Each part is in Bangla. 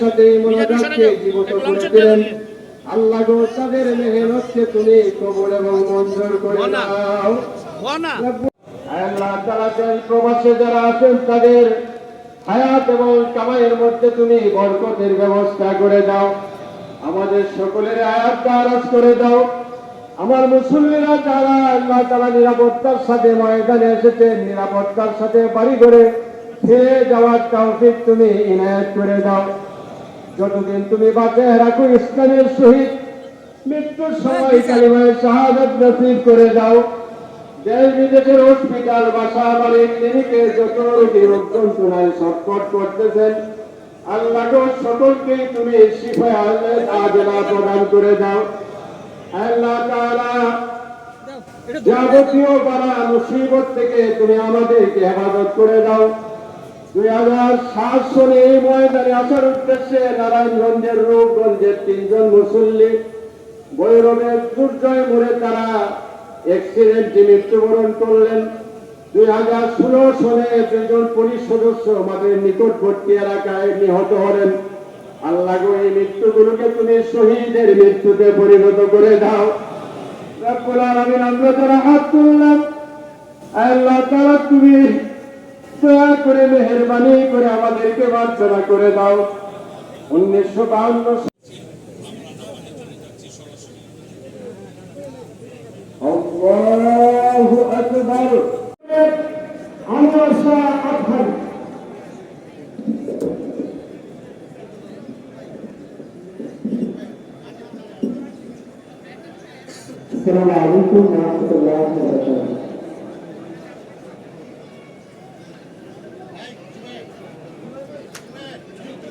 সাথে মোনাজাতকে জীবিত করে দিলেন আল্লাহ গো তাদের মেহনতকে তুমি কবুল এবং মঞ্জুর করে দাও। আল্লাহ তারা প্রবাসে যারা আছেন তাদের হায়াত এবং কামাইয়ের মধ্যে তুমি বরকতের ব্যবস্থা করে দাও। আমাদের সকলের আয়াত দারাজ করে দাও। আমার মুসল্লিরা যারা আল্লাহ তারা নিরাপত্তার সাথে ময়দানে এসেছেন নিরাপত্তার সাথে বাড়ি করে ফিরে যাওয়ার তৌফিক তুমি ইনায়াত করে দাও। যতদিন তুমি বাঁচে রাখো ইসলামের সহিত মৃত্যুর সময় কালিমায় শাহাদত নসিব করে দাও। দেশ বিদেশের হসপিটাল বাসা বাড়ি ক্লিনিকে যত রোগী রোগ যন্ত্রণায় ছটফট করতেছেন আল্লাহ সকলকে তুমি আজলা প্রদান করে দাও। আল্লাহ তাআলা যাবতীয় বালা মুসিবত থেকে তুমি আমাদেরকে হেফাজত করে দাও। দুই হাজার সাত সনে এই ময়দানে আসার উদ্দেশ্যে নারায়ণগঞ্জের রূপগঞ্জের তিনজন মুসল্লি, বৈরবের দুর্জয় মোড়ে তারা অ্যাক্সিডেন্টে মৃত্যুবরণ করলেন। দুই হাজার ষোলো সনে দুজন পুলিশ সদস্য আমাদের নিকটবর্তী এলাকায় নিহত হলেন। আল্লাহ এই মৃত্যুগুলোকে তুমি শহীদের মৃত্যুতে পরিণত করে দাও। আলামিন, আমরা যারা হাত তুললাম, আল্লাহ তাআলা তুমি দয়া করে মেহরবানি করে আমাদেরকে বাঞ্ছনা করে দাও উনিশশো বাহান্ন আল্লাহু আকবার আমরা আফগান السلام عليكم ورحمة الله وبركاته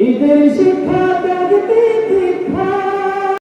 ঈদের শিক্ষা জাগতে দীক্ষা